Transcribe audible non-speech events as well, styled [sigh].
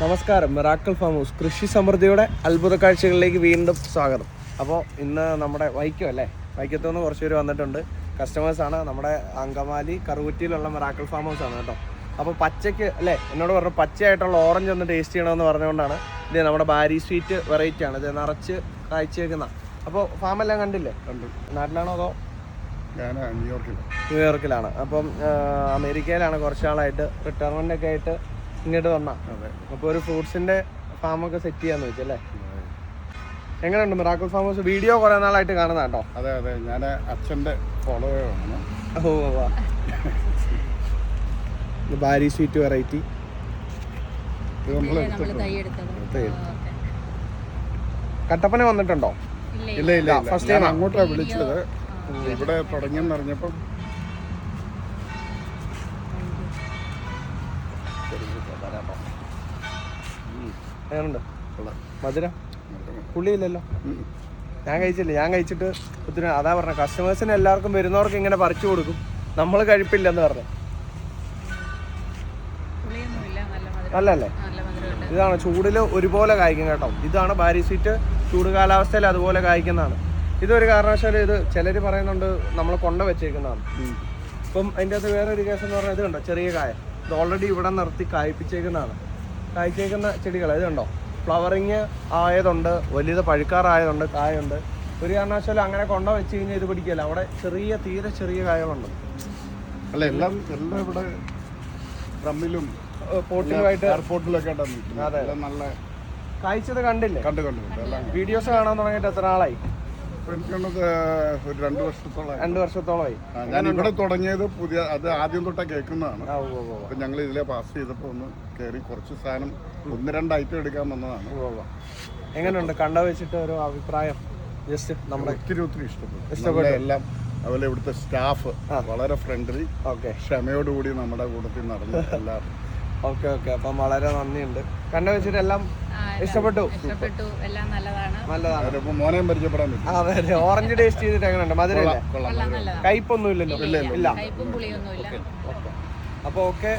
നമസ്കാരം. Miracle farm house കൃഷി സമൃദ്ധിയുടെ അത്ഭുത കാഴ്ചകളിലേക്ക് വീണ്ടും സ്വാഗതം. അപ്പോൾ ഇന്ന് നമ്മുടെ വൈക്കം അല്ലേ? വൈക്കത്തു നിന്ന് കുറച്ച് പേര് വന്നിട്ടുണ്ട്. കസ്റ്റമേഴ്സാണ് നമ്മുടെ അങ്കമാലി കറുകുറ്റിയിലുള്ള മിറാക്കിൾ ഫാം ഹൗസ് ആണ് കേട്ടോ. അപ്പോൾ പച്ചയ്ക്ക് അല്ലേ എന്നോട് പറഞ്ഞു പച്ചയായിട്ടുള്ള ഓറഞ്ച് ഒന്ന് ടേസ്റ്റ് ചെയ്യണമെന്ന് പറഞ്ഞുകൊണ്ടാണ്. ഇത് നമ്മുടെ ബാരി സ്വീറ്റ് വെറൈറ്റി ആണ്. ഇത് നിറച്ച് കാഴ്ചവെക്കുന്ന അപ്പോൾ ഫാമെല്ലാം കണ്ടില്ലേ? കണ്ടു. നാട്ടിലാണോ അതോ? ഞാൻ ന്യൂയോർക്കിൽ ന്യൂയോർക്കിലാണ്. അപ്പം അമേരിക്കയിലാണ് കുറച്ചാളായിട്ട് റിട്ടയർമെന്റ് ഒക്കെ ആയിട്ട് ഇങ്ങോട്ട് വന്നാ. അപ്പൊ അപ്പോൾ ഒരു ഫ്രൂട്ട്സിന്റെ ഫാമൊക്കെ സെറ്റ് ചെയ്യാന്ന് വെച്ചല്ലേ എങ്ങനെയുണ്ട് മിറാക്കൽ ഫാം ഹൗസ് വീഡിയോ കുറെ നാളായിട്ട് കാണുന്ന കേട്ടോ. അതെ അതെ. ഞാൻ അച്ഛന്റെ ഫോളോവേഴ്സാണ് ഓ ബാരി സ്വീറ്റ് വെറൈറ്റി കട്ടപ്പന വന്നിട്ടുണ്ടോ? ഇല്ല ഇല്ല ഫസ്റ്റ് ഞാൻ അങ്ങോട്ടാണ് വിളിച്ചത്. ഇവിടെ തുടങ്ങിയെന്ന് കൊള്ളാം. മധുരം? പുള്ളിയില്ലല്ലോ ഞാൻ കഴിച്ചില്ല. ഞാൻ കഴിച്ചിട്ട് ഒത്തിരി അതാ പറഞ്ഞ കസ്റ്റമേഴ്സിന് എല്ലാവർക്കും വരുന്നവർക്ക് ഇങ്ങനെ പറിച്ചു കൊടുക്കും. നമ്മൾ കഴിപ്പില്ലെന്ന് പറഞ്ഞു. അല്ലല്ലേ ഇതാണ് ചൂടിൽ ഒരുപോലെ കായ്ക്കും കേട്ടോ. ഇതാണ് ബാരി സീറ്റ് ചൂട് കാലാവസ്ഥയിൽ അതുപോലെ കായ്ക്കുന്നതാണ്. ഇതൊരു കാരണവശാലും ഇത് ചിലർ പറയുന്നുണ്ട് നമ്മൾ കൊണ്ട വെച്ചേക്കുന്നതാണ്. ഇപ്പം അതിന്റെ അകത്ത് വേറെ ഒരു കേസ് എന്ന് പറഞ്ഞാൽ ഇത് കണ്ടോ? ചെറിയ കായ. ഇത് ഓൾറെഡി ഇവിടെ നിർത്തി കായ്പിച്ചേക്കുന്നതാണ് കായ്ച്ചേക്കുന്ന ചെടികൾ ഇത് കണ്ടോ? ഫ്ലവറിങ് ആയതുണ്ട് വലിയത് പഴുക്കാറായതുണ്ട് കായുണ്ട്. ഒരു കാരണവശാലും അങ്ങനെ കൊണ്ട വെച്ച് കഴിഞ്ഞാൽ ഇത് പിടിക്കില്ല. അവിടെ ചെറിയ തീരെ ചെറിയ കായകളുണ്ട്. അല്ല എല്ലാം എല്ലാം ഇവിടെ ഡ്രമ്മിലും പോട്ടിലുമായിട്ട് എയർപോർട്ടിലൊക്കെ അതെ. നല്ല കായ്ച്ചത് കണ്ടില്ലേ? കണ്ടു കണ്ടു വീഡിയോസ് കാണാൻ തുടങ്ങിയിട്ട് എത്ര നാളായി? എനിക്കുള്ളത് ഒരു രണ്ട് വർഷത്തോളം രണ്ട് വർഷത്തോളമായി. ഞാൻ ഇവിടെ തുടങ്ങിയത് പുതിയ അത് ആദ്യം തൊട്ടാ കേൾക്കുന്നതാണ്. അപ്പൊ ഞങ്ങൾ ഇതിലെ പാസ് ചെയ്തപ്പോ ഒന്ന് കേറി കുറച്ച് സാധനം ഒന്ന് രണ്ട് ഐറ്റം എടുക്കാൻ വന്നതാണ്. എങ്ങനെയുണ്ട്? കണ്ട വെച്ചിട്ട് ഒരു അഭിപ്രായം. ജസ്റ്റ് നമ്മുടെ ഒത്തിരി ഒത്തിരി ഇഷ്ടപ്പെട്ടു. ഇഷ്ടപ്പെട്ടു. എല്ലാം അതുപോലെ ഇവിടുത്തെ സ്റ്റാഫ് വളരെ ഫ്രണ്ട്ലി ഓക്കെ. ക്ഷമയോടുകൂടി നമ്മുടെ കൂട്ടത്തിൽ നടന്നു [laughs] എല്ലാവരും ഓക്കെ ഓക്കെ. അപ്പം വളരെ നന്ദിയുണ്ട്. കണ്ട വെച്ചിട്ട് എല്ലാം ഇഷ്ടപ്പെട്ടു? ഇഷ്ടപ്പെട്ടു. എല്ലാം നല്ലതാണ് നല്ലതാണ്. മോനെയും പരിചയപ്പെടാൻ അതെ അതെ. ഓറഞ്ച് ടേസ്റ്റ് ചെയ്തിട്ട് എങ്ങനെയുണ്ട്? നല്ലതാണ്. കയ്പൊന്നും ഇല്ലല്ലോ ഇല്ല. അപ്പൊ പുളിയൊന്നുമില്ല. അപ്പോൾ ഓക്കെ.